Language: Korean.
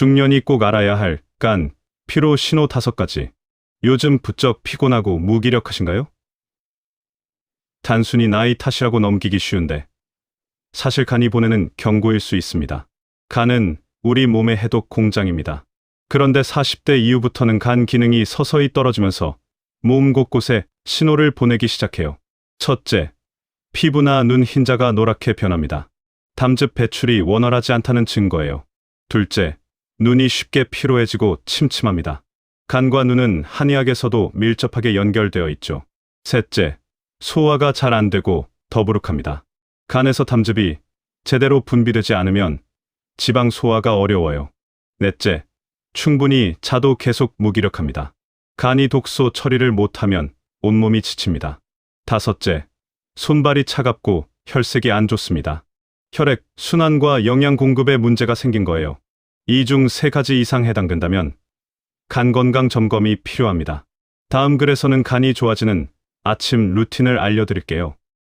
중년이 꼭 알아야 할 간, 피로 신호 다섯 가지. 요즘 부쩍 피곤하고 무기력하신가요? 단순히 나이 탓이라고 넘기기 쉬운데 사실 간이 보내는 경고일 수 있습니다. 간은 우리 몸의 해독 공장입니다. 그런데 40대 이후부터는 간 기능이 서서히 떨어지면서 몸 곳곳에 신호를 보내기 시작해요. 첫째, 피부나 눈 흰자가 노랗게 변합니다. 담즙 배출이 원활하지 않다는 증거예요. 둘째, 눈이 쉽게 피로해지고 침침합니다. 간과 눈은 한의학에서도 밀접하게 연결되어 있죠. 셋째, 소화가 잘 안 되고 더부룩합니다. 간에서 담즙이 제대로 분비되지 않으면 지방 소화가 어려워요. 넷째, 충분히 자도 계속 무기력합니다. 간이 독소 처리를 못하면 온몸이 지칩니다. 다섯째, 손발이 차갑고 혈색이 안 좋습니다. 혈액, 순환과 영양 공급에 문제가 생긴 거예요. 이 중 세 가지 이상 해당된다면 간 건강 점검이 필요합니다. 다음 글에서는 간이 좋아지는 아침 루틴을 알려드릴게요.